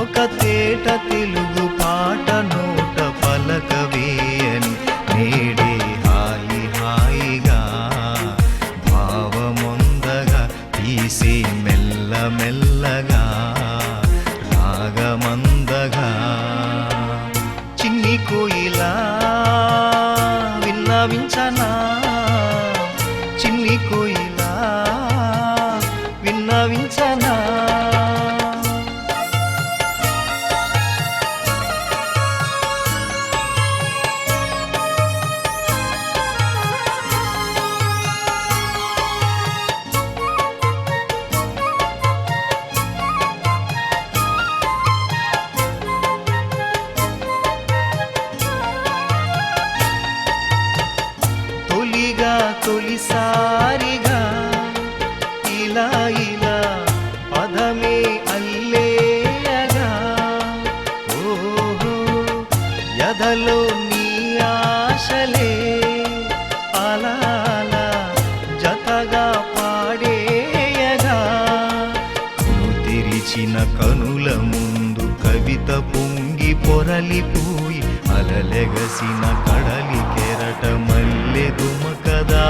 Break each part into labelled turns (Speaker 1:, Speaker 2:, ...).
Speaker 1: ఒక తేట తెలుగు పాట నోట పలకవేయని. నేడే హాయి హాయిగా భావముందగా తీసి మెల్ల మెల్లగా రాగమందగా. చిన్ని కోయిలా విన్నవించనా చిన్ని కోయిలా విన్నవించనా తెరిచిన కనుల ముందు కవిత పొంగి పొరలిపోయి అలలెగసిన కడలి కెరట మల్లె దుమకదా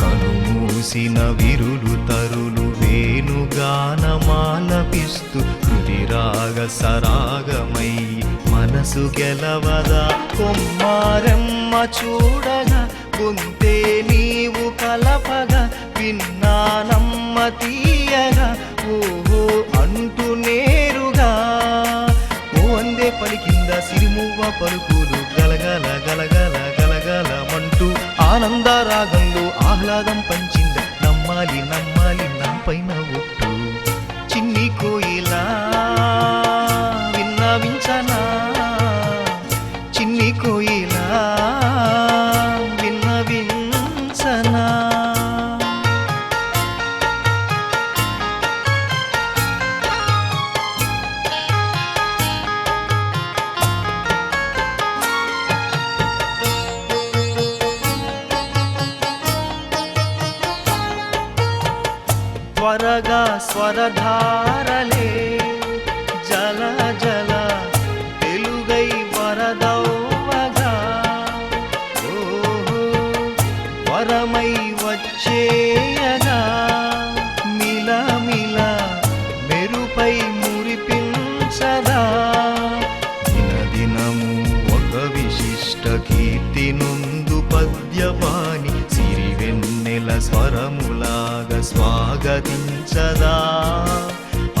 Speaker 1: కనుమూసిన విరులు తరులు వేణుగానమాలపిస్తూ హృదిరాగ సరాగమై మనసు గెలవదా? కొమ్మారెమ్మ చూడగా గొంతే నీవు కలపగా విన్నానమ్మ గలగలమంటూ ఆనందరాగంలో ఆహ్లాదం పంచింద నమ్మాలి నమ్మాలి నా పైన త్వరగా స్వరధారలే. జల జల తెలుగై వరదౌవగా. ఓహో వరమై వచ్చేయగా. స్వాగతించదా?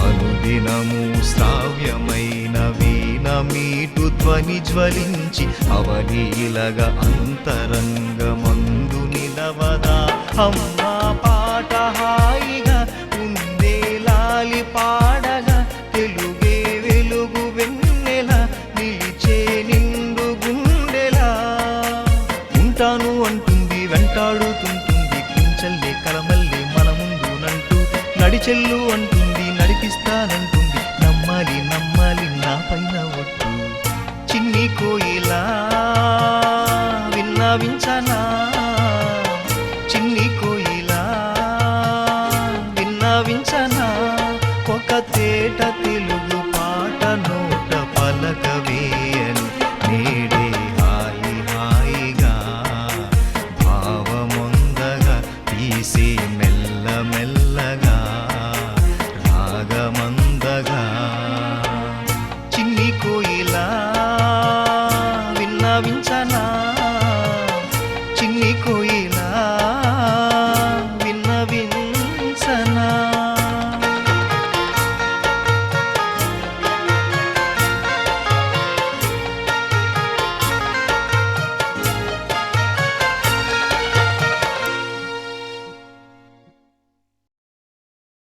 Speaker 1: అనుదినము శ్రావ్యమైన వీణ మీటు ధ్వని జ్వలించి అవలీలగా అంతరంగమందు నిలవదా? అమ్మా పాట హాయిగా ఉందే లాలి పాడగా తెలుగే వెలుగు వెన్నెల నిలిచే నిండు గుండెలా? ఉంటాను అంటుంది వెంటాడుతుంటుంది కించల్లే కలమల్లి మన నడిచెల్లు అంటుంది నడిపిస్తానంటుంది. నమ్మాలి నమ్మాలి నా పైన ఒట్టు. చిన్ని కోయిలా విన్నా వించానా? చిన్ని కోయిలా విన్నా వించానా? ఒక తేట